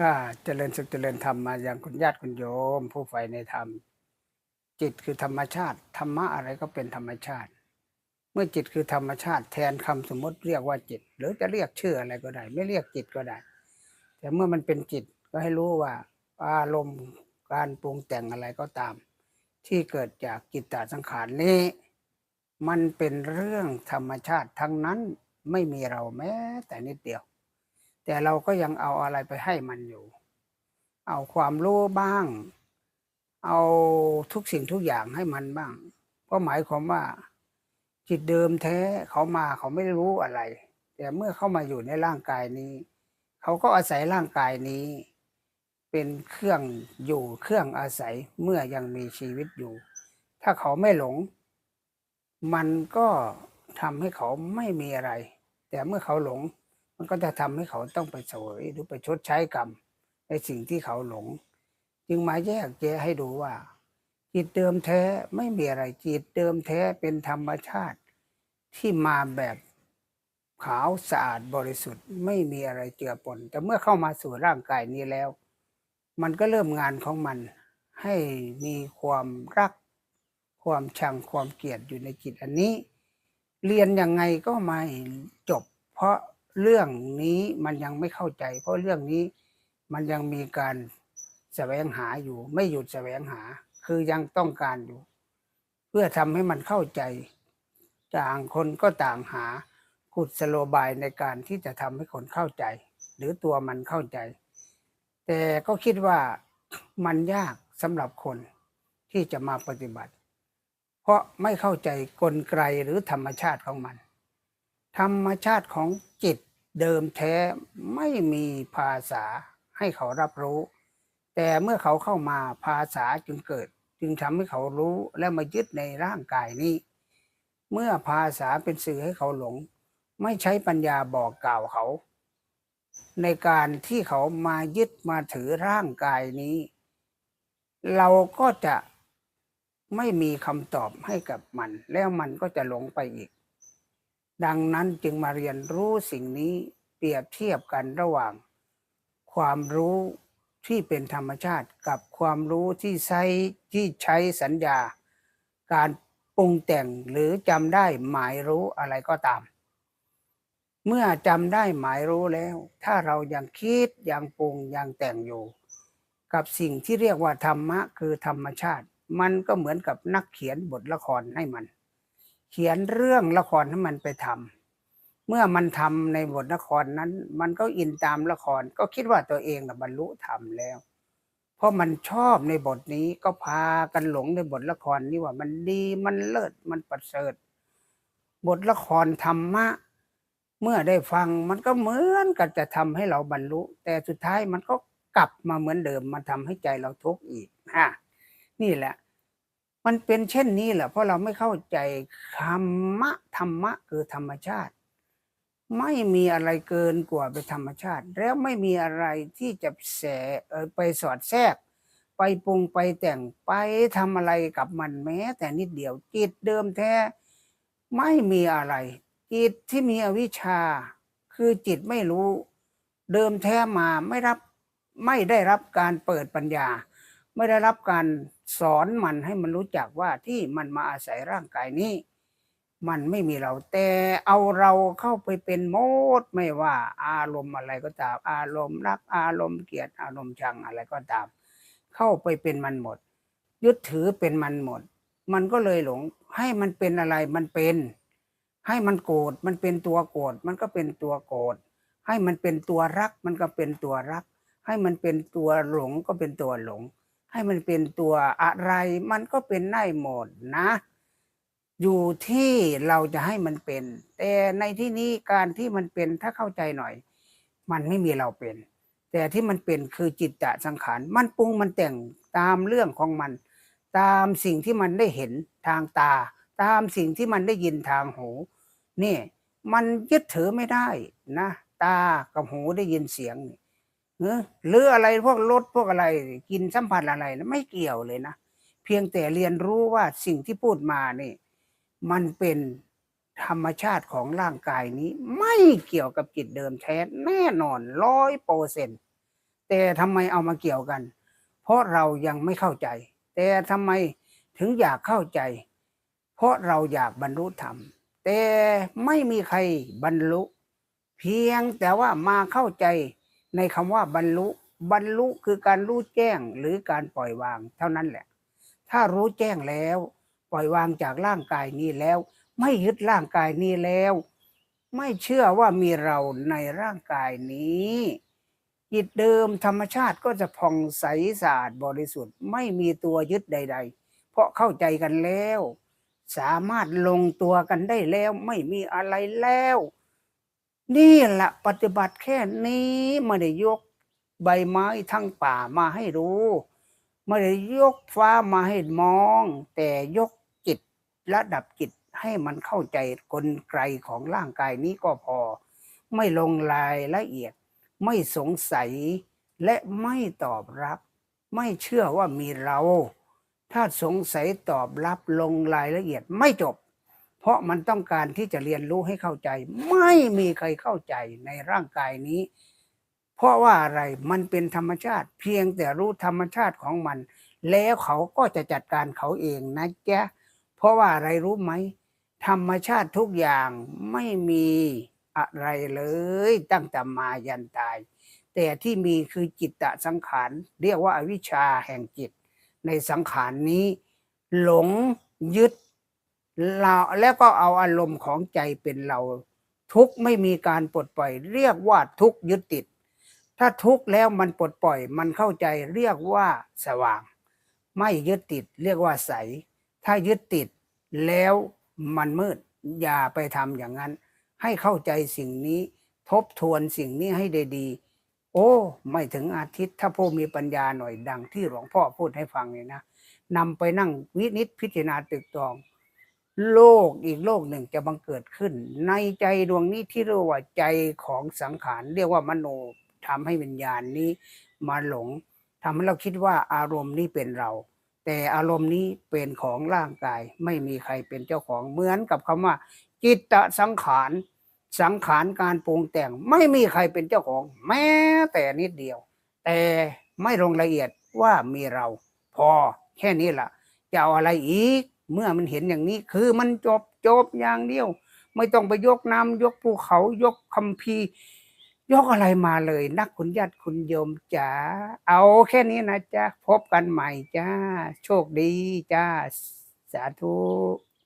ก็เจริญสุขเจริญธรรมมาอย่างคุณญาติคุณโยม ผู้ใฝ่ในธรรม จิตคือธรรมชาติ ธรรมะอะไรก็เป็นธรรมชาติ เมื่อจิตคือธรรมชาติแทนคำสมมติเรียกว่าจิต หรือจะเรียกชื่ออะไรก็ได้ ไม่เรียกจิตก็ได้ แต่เมื่อมันเป็นจิตก็ให้รู้ว่าอารมณ์การปรุงแต่งอะไรก็ตาม ที่เกิดจากจิตตสังขารนี้ มันเป็นเรื่องธรรมชาติทั้งนั้นไม่มีเราแม้แต่นิดเดียว แต่เราก็ยังเอาอะไรไปให้มันอยู่ เอาความรู้บ้าง เอาทุกสิ่งทุกอย่างให้มันบ้าง ก็หมายความว่าจิตเดิมแท้เขามาเขาไม่รู้อะไร แต่เมื่อเข้ามาอยู่ในร่างกายนี้ เขาก็อาศัยร่างกายนี้ เป็นเครื่องอยู่เครื่องอาศัยเมื่อยังมีชีวิตอยู่ ถ้าเขาไม่หลง มันก็ทำให้เขาไม่มีอะไร แต่เมื่อเขาหลง มันก็จะทำให้เขาต้องไปเสวยหรือไปชดใช้กรรม ในสิ่งที่เขาหลง จึงมาแยกแยะให้ดูว่า จิตเดิมแท้ไม่มีอะไรจิตเดิมแท้เป็นธรรมชาติ ที่มาแบบขาวสะอาดบริสุทธิ์ไม่มีอะไรเจือปน แต่เมื่อเข้ามาสู่ร่างกายนี้แล้ว มันก็เริ่มงานของมันให้มีความรัก ความชังความเกลียดอยู่ในจิตอันนี้ เรียนยังไงก็ไม่จบ เพราะ เรื่องนี้มันยังไม่เข้าใจ เพราะเรื่องนี้มันยังมีการแสวงหาอยู่ ไม่หยุดแสวงหา คือยังต้องการอยู่ เพื่อทำให้มันเข้าใจ ต่างคนก็ต่างหากุศโลบายในการที่จะทำให้คนเข้าใจ หรือตัวมันเข้าใจ แต่ก็คิดว่ามันยากสำหรับคนที่จะมาปฏิบัติ เพราะไม่เข้าใจกลไกหรือธรรมชาติของมัน ธรรมชาติของจิต เดิมแท้ไม่มีภาษาให้เขารับรู้ แต่เมื่อเขาเข้ามาภาษาจึงเกิด จึงทำให้เขารู้และมายึดในร่างกายนี้ เมื่อภาษาเป็นสื่อให้เขาหลง ไม่ใช้ปัญญาบอกกล่าวเขา ในการที่เขามายึดมาถือร่างกายนี้ เราก็จะไม่มีคำตอบให้กับมัน แล้วมันก็จะหลงไปอีก ดังนั้นจึงมาเรียนรู้สิ่งนี้เปรียบเทียบกันระหว่าง ความรู้ที่เป็นธรรมชาติกับความรู้ที่ใช้ที่ใช้สัญญา การปรุงแต่งหรือจำได้หมายรู้อะไรก็ตาม เมื่อจำได้หมายรู้แล้ว ถ้าเรายังคิดยังปรุงยังแต่งอยู่ กับสิ่งที่เรียกว่าธรรมะคือธรรมชาติ มันก็เหมือนกับนักเขียนบทละครให้มัน เขียนเรื่องละครให้มันไปทำเมื่อมันทำในบทละครนั้น มันก็อินตามละคร ก็คิดว่าตัวเองนะบรรลุธรรมแล้ว เพราะมันชอบในบทนี้ก็พากันหลงในบทละครนี้ว่ามันดีมันเลิศมันประเสริฐ บทละครธรรมะ เมื่อได้ฟังมันก็เหมือนกับจะทำให้เราบรรลุ แต่สุดท้ายมันก็กลับมาเหมือนเดิมมาทำให้ใจเราทุกข์อีกฮะนี่แหละ มันเป็นเช่นนี้แหละเพราะเราไม่เข้าใจธรรมะธรรมะคือธรรมชาติ ไม่มีอะไรเกินกว่าเป็นธรรมชาติ แล้วไม่มีอะไรที่จะแสไปสอดแทรก ไปปรุงไปแต่งไปทำอะไรกับมันแม้ แต่นิดเดียวจิตเดิมแท้ ไม่มีอะไร จิตที่มีอวิชชา คือจิตไม่รู้ เดิมแท้มาไม่รับไม่ได้รับการเปิดปัญญา ไม่ได้รับการ สอนมันให้มันรู้จักว่าที่มันมาอาศัยร่างกายนี้ มันไม่มีเราแต่เอาเราเข้าไปเป็นโมดไม่ว่าอารมณ์อะไรก็ตาม อารมณ์รักอารมณ์เกลียดอารมณ์ชังอะไรก็ตาม เข้าไปเป็นมันหมด ยึดถือเป็นมันหมด มันก็เลยหลง ให้มันเป็นอะไรมันเป็น ให้มันโกรธมันเป็นตัวโกรธมันก็เป็นตัวโกรธให้มันเป็นตัวรักมันก็เป็นตัวรัก ให้มันเป็นตัวหลงก็เป็นตัวหลง ให้มันเป็นตัวอะไร มันก็เป็นได้หมดนะ อยู่ที่เราจะให้มันเป็น แต่ในที่นี้การที่มันเป็นถ้าเข้าใจหน่อย มันไม่มีเราเป็น แต่ที่มันเป็นคือจิตตะสังขาร มันปรุงมันแต่งตามเรื่องของมัน ตามสิ่งที่มันได้เห็นทางตา ตามสิ่งที่มันได้ยินทางหูนี่มันยึดถือไม่ได้นะ ตากับหูได้ยินเสียงนี่ หรืออะไรพวกรสพวกอะไร กินสัมผัสอะไรไม่เกี่ยวเลยนะเพียงแต่เรียนรู้ว่าสิ่งที่พูดมานี่มันเป็นธรรมชาติของร่างกายนี้ ไม่เกี่ยวกับจิตเดิมแท้แน่นอนร้อยเปอร์เซ็นแต่ทำไมเอามาเกี่ยวกัน เพราะเรายังไม่เข้าใจ แต่ทำไมถึงอยากเข้าใจ เพราะเราอยากบรรลุธรรม แต่ไม่มีใครบรรลุ เพียงแต่ว่ามาเข้าใจ ในคำว่าบรรลุ บรรลุคือการรู้แจ้งหรือการปล่อยวางเท่านั้นแหละ ถ้ารู้แจ้งแล้ว ปล่อยวางจากร่างกายนี้แล้ว ไม่ยึดร่างกายนี้แล้ว ไม่เชื่อว่ามีเราในร่างกายนี้จิตเดิมธรรมชาติก็จะผ่องใสสะอาดบริสุทธิ์ ไม่มีตัวยึดใด ๆ เพราะเข้าใจกันแล้ว สามารถลงตัวกันได้แล้ว ไม่มีอะไรแล้ว นี่แหละปฏิบัติแค่นี้ไม่ได้ยกใบไม้ทั้งป่ามาให้รู้ไม่ได้ยกฟ้ามาให้มอง แต่ยกจิตระดับจิตให้มันเข้าใจกลไกของร่างกายนี้ก็พอ ไม่ลงรายละเอียด ไม่สงสัยและไม่ตอบรับ ไม่เชื่อว่ามีเรา ถ้าสงสัยตอบรับลงรายละเอียดไม่จบ เพราะมันต้องการที่จะเรียนรู้ให้เข้าใจ ไม่มีใครเข้าใจในร่างกายนี้ เพราะว่าอะไรมันเป็นธรรมชาติ เพียงแต่รู้ธรรมชาติของมัน แล้วเขาก็จะจัดการเขาเองนะจ๊ะเพราะว่าอะไรรู้ไหมธรรมชาติทุกอย่างไม่มีอะไรเลยตั้งแต่มายันตาย แต่ที่มีคือจิตตสังขาร เรียกว่าอวิชชาแห่งจิต ในสังขารนี้ หลงยึด เราแล้วก็เอาอารมณ์ของใจเป็นเรา ทุกไม่มีการปลดปล่อย เรียกว่าทุกยึดติด ถ้าทุกแล้วมันปลดปล่อย มันเข้าใจเรียกว่าสว่าง ไม่ยึดติด เรียกว่าใส ถ้ายึดติดแล้วมันมืด อย่าไปทำอย่างนั้น ให้เข้าใจสิ่งนี้ ทบทวนสิ่งนี้ให้ด้ดีโอ้ ไม่ถึงอาทิตย์ ถ้าผู้มีปัญญาหน่อยดังที่หลวงพ่อพูดให้ฟังเนี่ยนะนำไปนั่งวินิจพิจารณาตึกตอง โลกอีกโลกหนึ่งจะบังเกิดขึ้น ในใจดวงนี้ที่เรียกว่าใจของสังขารเรียกว่ามโนทำให้วิญญาณนี้มาหลงทำให้เราคิดว่าอารมณ์นี้เป็นเรา แต่อารมณ์นี้เป็นของร่างกาย ไม่มีใครเป็นเจ้าของเหมือนกับคำว่า จิตตสังขารสังขารการปรุงแต่งไม่มีใครเป็นเจ้าของ แม้แต่นิดเดียว แต่ไม่ลงละเอียดว่ามีเรา พอแค่นี้ล่ะ จะเอาอะไรอีก เมื่อมันเห็นอย่างนี้คือมันจบจบอย่างเดียว ไม่ต้องไปยกน้ำยกภูเขายกคัมภีร์ยกอะไรมาเลย นักขุนญาติคุณโยมจ๋าเอาแค่นี้นะจ๊ะพบกันใหม่จ้า โชคดีจ้า สาธุ